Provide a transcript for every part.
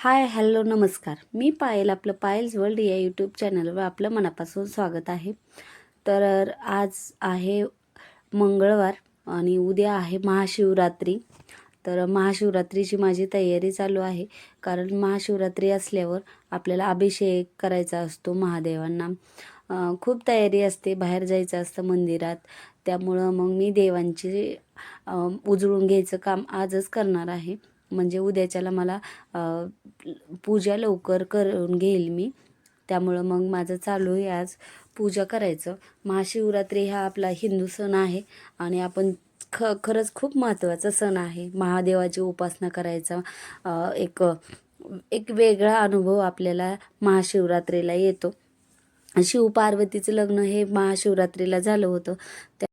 Hi hello नमस्कार. मी पायल आपलं piles world या यूट्यूब चॅनलवर आपलं मनापासून स्वागत आहे. तर आज आहे मंगळवार आणि उद्या आहे महाशिवरात्री. तर महाशिवरात्रीची माझी तयारी चालू आहे. कारण महाशिवरात्री असल्यावर आपल्याला अभिषेक करायचा असतो महादेवांना. खूप तयारी असते. बाहेर जायचं असतं मंदिरात. त्यामुळं मग मी देवांची उजळून घ्यायचं काम आजच करणार आहे. म्हणजे उद्याच्याला मला पूजा लवकर करून घेईल मी. त्यामुळं मग माझं चालू आहे आज पूजा करायचं. महाशिवरात्री हा आपला हिंदू सण आहे आणि आपण ख खरंच खूप महत्त्वाचा सण आहे. महादेवाची उपासना करायचा एक एक वेगळा अनुभव आपल्याला महाशिवरात्रीला येतो. शिवपार्वतीचं लग्न हे महाशिवरात्रीला झालं होतं. त्या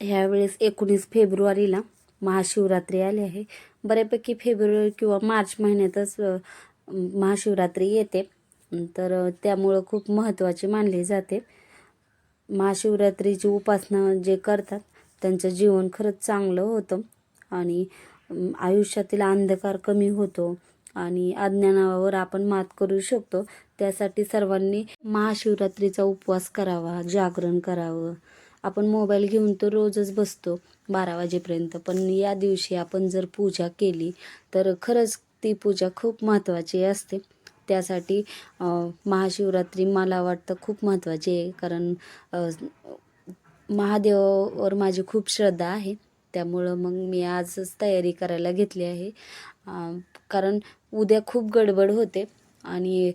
ह्यावेळेस एकोणीस फेब्रुवारीला महाशिवरात्री आली आहे. बऱ्यापैकी फेब्रुवारी किंवा मार्च महिन्यातच महाशिवरात्री येते. तर त्यामुळं खूप महत्त्वाची मानली जाते. महाशिवरात्रीची उपासना जे करतात त्यांचं जीवन खरंच चांगलं होतं. आणि आयुष्यातील अंधकार कमी होतो. आणि अज्ञानावर आपण मात करू शकतो. त्यासाठी सर्वांनी महाशिवरात्रीचा उपवास करावा जागरण करावं. आपण मोबाईल घेऊन तर रोजच बसतो. बारा वाजेपर्यंत. पण या दिवशी आपण जर पूजा केली तर खरंच ती पूजा खूप महत्त्वाची असते. त्यासाठी महाशिवरात्री मला वाटतं खूप महत्त्वाची आहे. कारण महादेवावर माझी खूप श्रद्धा आहे. त्यामुळं मग मी आजच तयारी करायला घेतली आहे. कारण उद्या खूप गडबड होते. आणि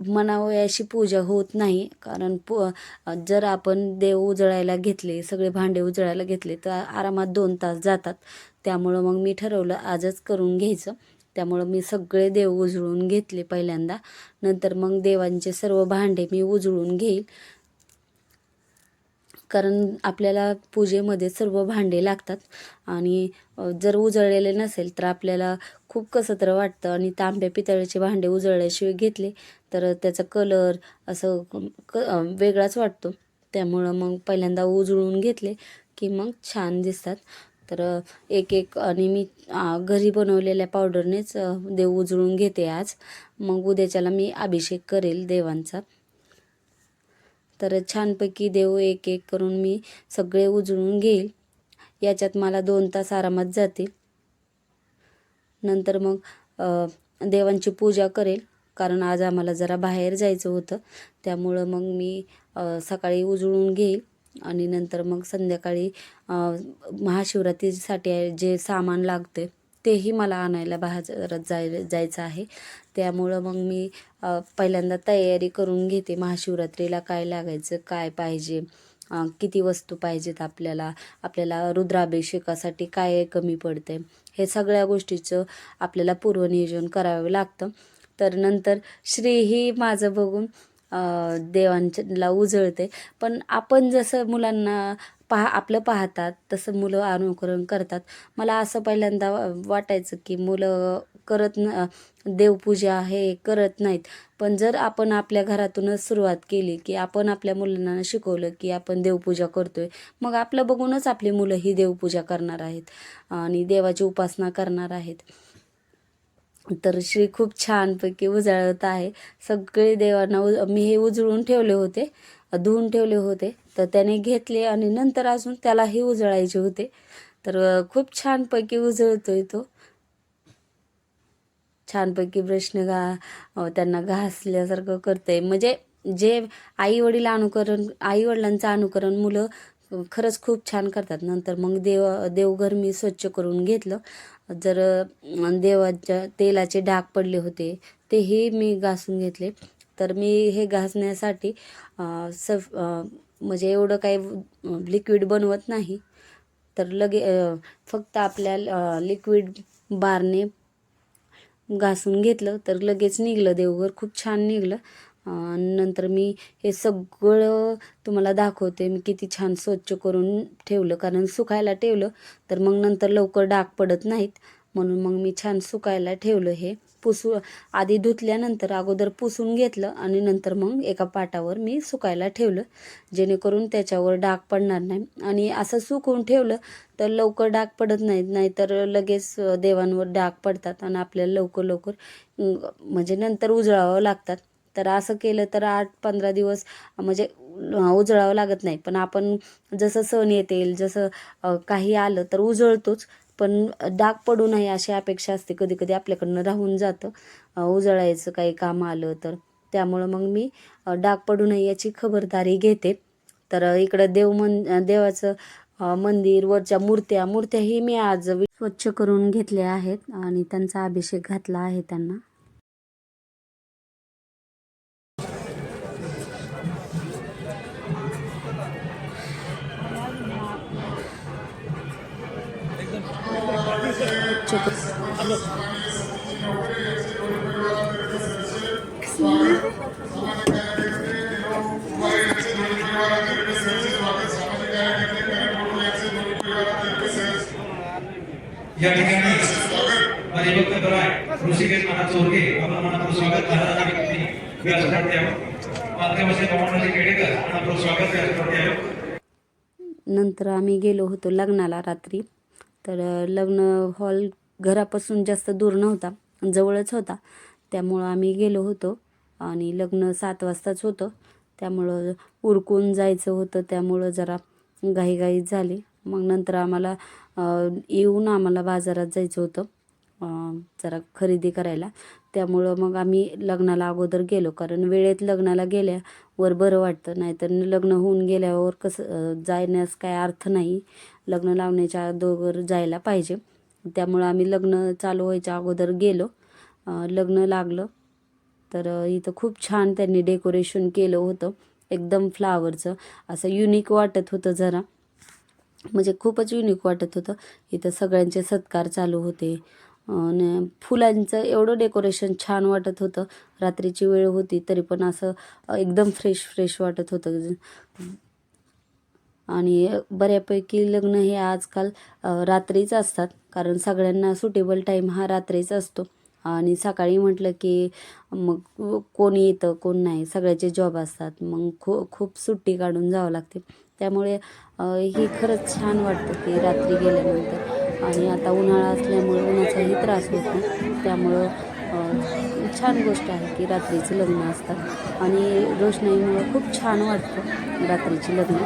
मनावयाशी पूजा होत नाही. कारण पू जर आपण देव उजळायला घेतले सगळे भांडे उजळायला घेतले तर आरामात दोन तास जातात. त्यामुळं मग मी ठरवलं आजच करून घ्यायचं. त्यामुळं मी सगळे देव उजळून घेतले पहिल्यांदा. नंतर मग देवांचे सर्व भांडे मी उजळून घेईल. कारण आपल्याला पूजेमध्ये सर्व भांडे लागतात. आणि जर उजळलेले नसेल तर आपल्याला खूप कसं तर वाटतं आणि तांब्या पितळेचे भांडे उजळल्याशिवाय घेतले तर त्याचा कलर असं क वेगळाच वाटतो. त्यामुळं मग पहिल्यांदा उजळून घेतले की मग छान दिसतात. तर एक एक आणि मी घरी बनवलेल्या पावडरनेच देव उजळून घेते आज. मग उद्याच्याला मी अभिषेक करेल देवांचा. तर छानपैकी देव एक एक करून मी सगळे उजळून घेईल. याच्यात मला दोन तास आरामात जातील. नंतर मग देवांची पूजा करेल. कारण आज आम्हाला जरा बाहेर जायचं होतं. त्यामुळं मग मी सकाळी उजळून घेईल. आणि नंतर मग संध्याकाळी महाशिवरात्रीसाठी जे सामान लागते तेही मला आणायला बाजारात जाय जायचं आहे. त्यामुळं मग मी पहिल्यांदा तयारी करून घेते महाशिवरात्रीला काय लागायचं काय पाहिजे. किती वस्तू पाहिजेत आपल्याला आपल्याला रुद्राभिषेकासाठी काय कमी पडते हे सगळ्या गोष्टीचं आपल्याला पूर्वनियोजन करावं लागतं. तर नंतर श्री ही माझं बघून अ, देवांच्याला उजळते. पण आपण जसं मुलांना पहा आपलं पाहतात तसं मुलं अनुकरण करतात. मला असं पहिल्यांदा वाटायचं की मुलं करत न देवपूजा हे करत नाहीत. पण जर आपण आपल्या घरातूनच सुरुवात केली की आपण आपल्या मुलांना शिकवलं की आपण देवपूजा करतो आहे मग आपलं बघूनच आपली मुलं ही देवपूजा करणार आहेत. आणि देवाची उपासना करणार आहेत. तर श्री खूप छानपैकी उजळत आहे. सगळे देवांना उज मी हे उजळून ठेवले होते. धुवून ठेवले होते. तर त्याने घेतले आणि नंतर अजून त्यालाही उजळायचे होते. तर खूप छानपैकी उजळतोय तो. छानपैकी प्रश्न गा त्यांना घासल्यासारखं करतंय. म्हणजे जे आई वडील अनुकरण आई वडिलांचं अनुकरण मुलं खरंच खूप छान करतात. नंतर मग देव देवघर मी स्वच्छ करून घेतलं. जर देवाच्या तेलाचे डाग पडले होते तेही मी घासून घेतले. तर मी हे घासण्यासाठी सफ म्हणजे एवढं काही लिक्विड बनवत नाही. तर लगे फक्त आपल्या लिक्विड बारने घासून घेतलं. तर लगेच निघलं. देवघर खूप छान निघलं. नंतर मी हे सगळं तुम्हाला दाखवते. मी किती छान स्वच्छ करून ठेवलं. कारण सुकायला ठेवलं तर मग नंतर लवकर डाग पडत नाहीत. म्हणून मग मी छान सुकायला ठेवलं हे. पुसू आधी धुतल्यानंतर अगोदर पुसून घेतलं आणि नंतर मग एका पाटावर मी सुकायला ठेवलं. जेणेकरून त्याच्यावर डाग पडणार नाही. आणि असं सुकवून ठेवलं तर लवकर डाग पडत नाहीत. नाहीतर लगेच देवांवर डाग पडतात आणि आपल्याला लवकर लवकर म्हणजे नंतर उजळावं लागतात. तर असं केलं तर आठ पंधरा दिवस म्हणजे उजळावं लागत नाही. पण आपण जसं सण येतील जसं काही आलं तर उजळतोच. पण डाग पडू नये अशी अपेक्षा असते. कधी कधी आपल्याकडनं राहून जातं. उजळायचं काही काम आलं तर. त्यामुळं मग मी डाग पडू नये याची खबरदारी घेते. तर इकडं देव मन देवाचं मंदिर वरच्या मूर्त्या मूर्त्याही मी आज स्वच्छ करून घेतल्या आहेत. आणि त्यांचा अभिषेक घातला आहे त्यांना. स्वच्छ करून- या ठिकाणी कराय ऋषिकेश महाराज चोरगे आपण मनापूर स्वागत महाराजांना व्यासपीठावर केडेकर मनापूर स्वागत व्यासपीठावर नंतर आम्ही गेलो होतो लग्नाला रात्री। तर लग्न हॉल घरापासून जास्त दूर नव्हता जवळच होता. त्यामुळं आम्ही गेलो होतो आणि लग्न सात वाजताच होतं. त्यामुळं उरकून जायचं होतं. त्यामुळं जरा घाईघाई झाली. मग नंतर आम्हाला येऊन आम्हाला बाजारात जायचं होतं. जरा खरेदी करायला. त्यामुळं मग आम्ही लग्नाला अगोदर गेलो. कारण वेळेत लग्नाला गेल्यावर बरं वाटतं. नाहीतर लग्न होऊन गेल्यावर कसं जाण्यास काय अर्थ नाही. लग्न लावण्याच्या अगोदर जायला पाहिजे. त्यामुळं आम्ही लग्न चालू व्हायच्या अगोदर गेलो. लग्न लागलं. तर इथं खूप छान त्यांनी डेकोरेशन केलं होतं. एकदम फ्लावरचं. असं युनिक वाटत होतं जरा. म्हणजे खूपच युनिक वाटत होतं. इथं सगळ्यांचे सत्कार चालू होते. आणि फुलांचं एवढं डेकोरेशन छान वाटत होतं. रात्रीची वेळ होती तरी पण असं एकदम फ्रेश फ्रेश वाटत होतं. आणि बऱ्यापैकी लग्न हे आजकाल रात्रीच असतात. कारण सगळ्यांना सुटेबल टाईम हा रात्रीच असतो. आणि सकाळी म्हटलं की मग कोण येतं कोण नाही. सगळ्याचे जॉब असतात. मग खू खूप सुट्टी काढून जावं लागते. त्यामुळे ही खरंच छान वाटतं की रात्री गेल्यानंतर. आणि आता उन्हाळा असल्यामुळं उन्हाचाही त्रास होतो. त्यामुळं छान गोष्ट आहे की रात्रीचे लग्न असतात. आणि रोषणाईमुळं खूप छान वाटतं रात्रीची लग्न.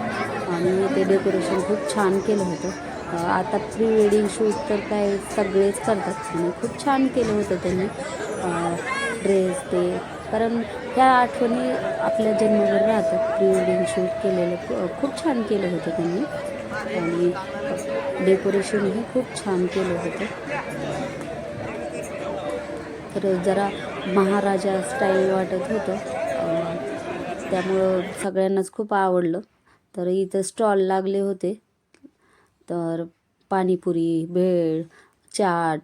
आणि ते डेकोरेशन खूप छान केलं होतं. आता प्री वेडिंग शूट तर काय सगळेच करतात आणि खूप छान केलं होतं त्यांनी. ड्रेस ते कारण त्या आठवणी आपल्या जन्मभर राहतात. प्री वेडिंग शूट केलेलं खूप छान केलं होतं त्यांनी. आणि डेकोरेशनही खूप छान केलं होतं. तर जरा महाराजा स्टाईल वाटत होतं. त्यामुळं सगळ्यांनाच खूप आवडलं. तर इथं स्टॉल लागले होते. तर panipuri bhel chaat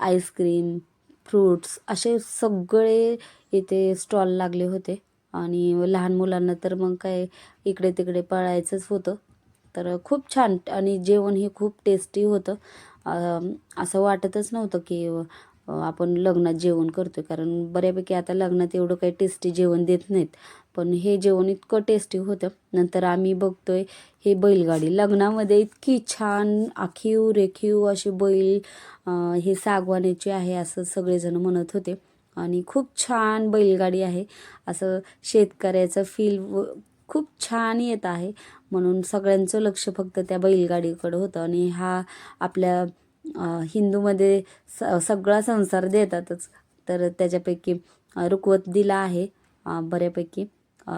ice cream fruits असे सगळे इथे स्टॉल लागले होते. आणि लहान मुलांना तर मग काय इकडे तिकडे पळायचंच होतं. तर खूप छान आणि जेवण हे खूप टेस्टी होतं. असं वाटतच नव्हतं की आपण लग्नात जेवण करतो कारण बऱ्यापैकी आता लग्नात एवढं काही टेस्टी जेवण देत नाहीत. पण हे जेवण इतकं टेस्टी होतं. नंतर आम्ही बघतोय हे बैलगाडी. लग्नामध्ये इतकी छान आखीव रेखीव अशी बैल हे सागवानाची आहे असं सगळेजण म्हणत होते. आणि खूप छान बैलगाडी आहे. असं शेतकऱ्याचं फील व खूप छान येत आहे. म्हणून सगळ्यांचं लक्ष फक्त त्या बैलगाडीकडं होतं आणि हा आपल्या हिंदूमध्ये स सगळा संसार देतातच. तर त्याच्यापैकी रुकवत रुखवत दिला आहे बऱ्यापैकी.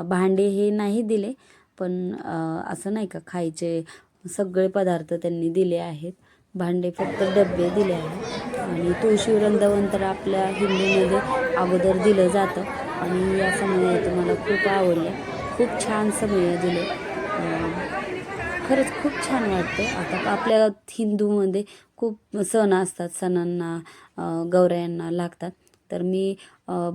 भांडे हे नाही दिले पण असं नाही का खायचे सगळे पदार्थ त्यांनी दिले आहेत. भांडे फक्त डबे दिले आहेत. आणि तुळशी वृंदावन तर आपल्या हिंदूमध्ये अगोदर दिलं जातं. आणि या समयात मला खूप आवडलं. खूप छानसं समय दिलं. खरंच खूप छान वाटतं आता आपल्या हिंदूमध्ये खूप सण असतात. सणांना गौऱ्यांना लागतात. तर मी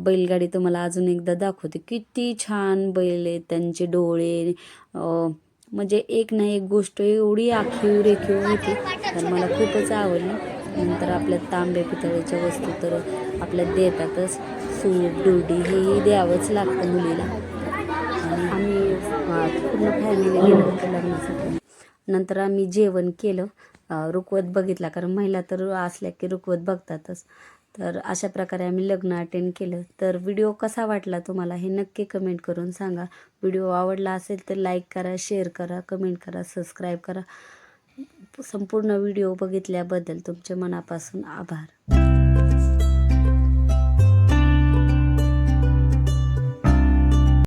बैलगाडी तुम्हाला अजून एकदा दाखवते. किती छान बैल आहेत त्यांचे डोळे. म्हणजे एक ना एक गोष्ट एवढी आखीव रेखीव होती. तर मला खूपच आवडली. नंतर आपल्या तांबे पितळेच्या वस्तू तर आपल्या देतातच. सूप दुर्डी हेही द्यावंच लागतं मुलीला. पूर्ण फॅमिली गेलो होतो लग्नासाठी नंतर आम्ही जेवण केलं. रुकवत बघितला कारण महिला तर असल्या की रुकवत बघतातच. तर अशा प्रकारे आम्ही लग्न अटेंड केलं. तर व्हिडिओ कसा वाटला तुम्हाला हे नक्की कमेंट करून सांगा. व्हिडिओ आवडला असेल तर लाईक करा शेअर करा कमेंट करा सबस्क्राईब करा. संपूर्ण व्हिडिओ बघितल्याबद्दल तुमचे मनापासून आभार.